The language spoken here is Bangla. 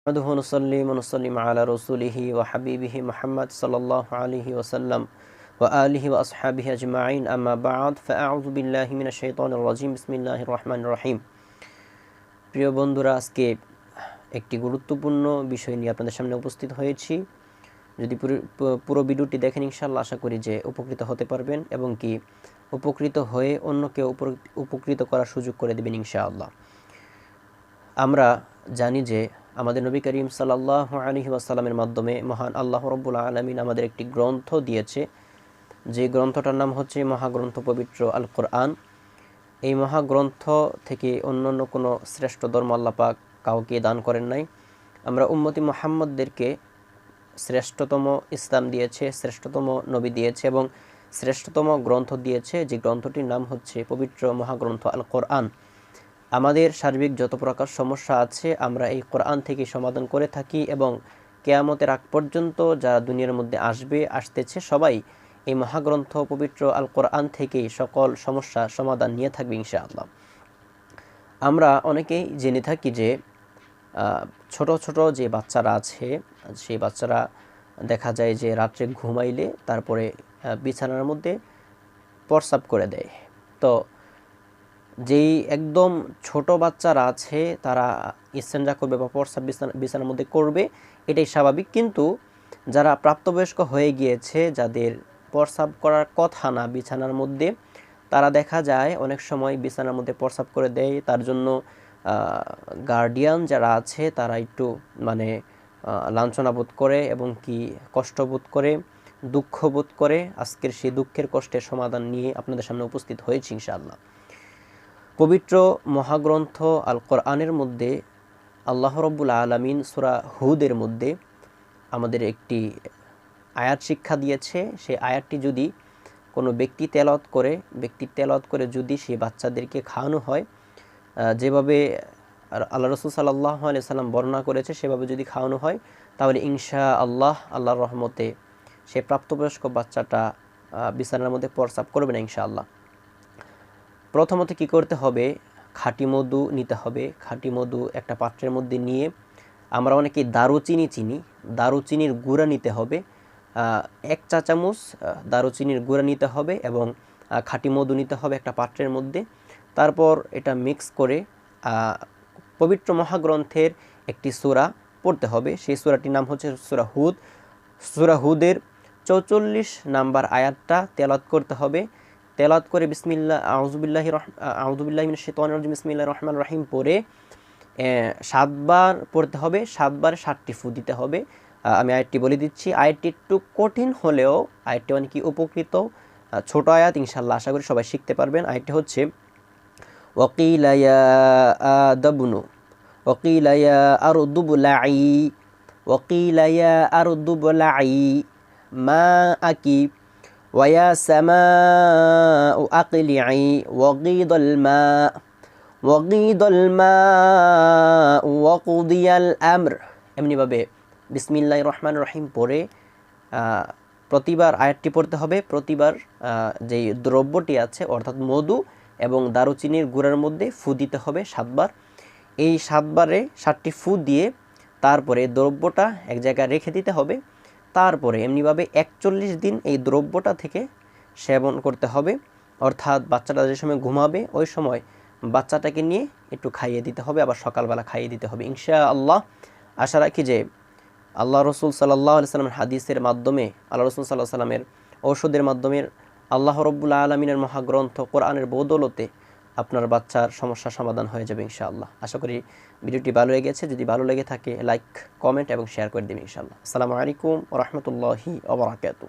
نحمده ونصلي ونسلم على رسوله وحبيبه محمد صلى الله عليه وسلم وآله وأصحابه أجمعين أما بعد فأعوذ بالله من الشيطان الرجيم بسم الله الرحمن الرحيم প্রিয় বন্ধুরা আজকে একটি গুরুত্বপূর্ণ বিষয় নিয়ে আপনাদের সামনে উপস্থিত হয়েছি যদি পুরো- পুরো ভিডিওটি দেখেন ইনশাল্লাহ আশা করি যে উপকৃত হতে পারবেন এবং কি উপকৃত হয়ে অন্যকে উপর- উপকৃত করার সুযোগ করে দেবেন ইনশাআল্লাহ আমরা জানি যে আমাদের নবী করিম সাল্লাহ আলহি ওয়াসাল্লামের মাধ্যমে মহান আল্লাহ রব্বুল আলমিন আমাদের একটি গ্রন্থ দিয়েছে। যে গ্রন্থটার নাম হচ্ছে মহাগ্রন্থ পবিত্র আল কোরআন এই মহাগ্রন্থ থেকে অন্যান্য কোনো শ্রেষ্ঠ ধর্ম আল্লাহ পাক কাউকে দান করেন নাই। আমরা উম্মতি মোহাম্মদদেরকে শ্রেষ্ঠতম ইসলাম দিয়েছে, শ্রেষ্ঠতম নবী দিয়েছে এবং শ্রেষ্ঠতম গ্রন্থ দিয়েছে। যে গ্রন্থটির নাম হচ্ছে পবিত্র মহাগ্রন্থ আল কোরআন আমাদের সার্বিক যত প্রকার সমস্যা আছে, আমরা এই কোরআন থেকে সমাধান করে থাকি এবং কেয়ামতের আগ পর্যন্ত যারা দুনিয়ার মধ্যে আসবে, আসতেছে, সবাই এই মহাগ্রন্থ পবিত্র আল কোরআন থেকেই সকল সমস্যা সমাধান নিয়ে থাকবে ইনশাআল্লাহ। আমরা অনেকেই জেনে থাকি যে ছোট ছোট যে বাচ্চারা আছে, সেই বাচ্চারা দেখা যায় যে রাত্রে ঘুমাইলে তারপরে বিছানার মধ্যে প্রস্রাব করে দেয়। তো যেই একদম ছোট বাচ্চারা আছে তারা ইস্তেঞ্জা করবে বা প্রস্রাব বিছানা বিছানার মধ্যে করবে এটাই স্বাভাবিক। কিন্তু যারা প্রাপ্তবয়স্ক হয়ে গিয়েছে যাদের প্রস্রাব করার কথা না বিছানার মধ্যে তারা দেখা যায় অনেক সময় বিছানার মধ্যে প্রস্রাব করে দেয়। তার জন্য গার্ডিয়ান যারা আছে তারা একটু মানে আহ, লাঞ্ছনা বোধ করে এবং কি কষ্ট বোধ করে দুঃখ বোধ করে। আজকের সেই দুঃখের কষ্টের সমাধান নিয়ে আপনাদের সামনে উপস্থিত হয়েছি ইনশাআল্লাহ। পবিত্র মহাগ্রন্থ আল কোরআনের মধ্যে আল্লাহ রব্বুল আলমিন সুরা হুদের মধ্যে আমাদের একটি আয়াত শিক্ষা দিয়েছে। সেই আয়াতটি যদি কোনো ব্যক্তি তেলাওয়াত করে, ব্যক্তি তেলাওয়াত করে যদি সেই বাচ্চাদেরকে খাওয়ানো হয় যেভাবে আল্লাহ রসুল সাল্লাহ আলিয়া সাল্লাম বর্ণনা করেছে, সেভাবে যদি খাওয়ানো হয়, তাহলে ইনশা আল্লাহ আল্লাহর রহমতে সে প্রাপ্তবয়স্ক বাচ্চাটা বিছানার মধ্যে প্রস্রাব করবে না ইনশাআল্লাহ। প্রথমত কি করতে হবে? খাঁটি মধু নিতে হবে। খাঁটি মধু একটা পাত্রের মধ্যে নিয়ে আমরা অনেকেই দারুচিনি চিনি। দারুচিনির গুঁড়া নিতে হবে। এক চা চামচ দারুচিনির গুঁড়া নিতে হবে এবং খাঁটি মধু নিতে হবে একটা পাত্রের মধ্যে। তারপর এটা মিক্স করে পবিত্র মহাগ্রন্থের একটি সূরা পড়তে হবে। সেই সূরাটির নাম হচ্ছে সূরা হুদ। সূরা হুদের চৌচল্লিশ নাম্বার আয়াতটা তেলাত করতে হবে। তেলাত করে বিসমিল্লা আউজুবিল্লাহি আউজুবিল্লাহ শেতানুজিম বিসমিল্লা রহমান রহিম পরে সাতবার পড়তে হবে, সাতবার সাতটি ফু দিতে হবে। আমি আয়টি বলে দিচ্ছি। আয়টি একটু কঠিন হলেও আয়টি অনেক উপকৃত। ছোট আয়াত ইনশাল্লাহ আশা করি সবাই শিখতে পারবেন। আয়টি হচ্ছে ওকিলায়া ওকিল আর দুবলাই ওকিলায়া আর দুবলাই মা আকিব ওয়া সামা ও আকলিআই ওয়াকিদল মা ওয়াকিদল মা ওয়াকুদিয়াল আমর। এমনিভাবে বিসমিল্লাহ রহমান রহিম পরে প্রতিবার আয়াতটি পড়তে হবে। প্রতিবার যে দ্রব্যটি আছে, অর্থাৎ মধু এবং দারুচিনির গুঁড়ার মধ্যে ফু দিতে হবে সাতবার। এই সাতবারে সাতটি ফু দিয়ে তারপরে দ্রব্যটা এক জায়গায় রেখে দিতে হবে। তারপরে এমনিভাবে একচল্লিশ দিন এই দ্রব্যটা থেকে সেবন করতে হবে। অর্থাৎ বাচ্চাটা যে সময় ঘুমাবে, ওই সময় বাচ্চাটাকে নিয়ে একটু খাইয়ে দিতে হবে, আবার সকালবেলা খাইয়ে দিতে হবে। ইনশা আল্লাহ আশা রাখি যে আল্লাহ রসুল সাল্লাহ সাল্লামের হাদিসের মাধ্যমে, আল্লাহ রসুল সাল্লাহ সাল্লামের ঔষধের মাধ্যমে আল্লাহ রব্বুল আলমিনের মহাগ্রন্থ কোরআনের বদৌলতে আপনার বাচ্চার সমস্যা সমাধান হয়ে যাবে ইনশাআল্লাহ। আশা করি ভিডিওটি ভালো লেগেছে। যদি ভালো লেগে থাকে লাইক কমেন্ট এবং শেয়ার করে দেবেন ইনশাআল্লাহ। আসসালামু আলাইকুম রহমতুল্লাহি ওবরাকাতু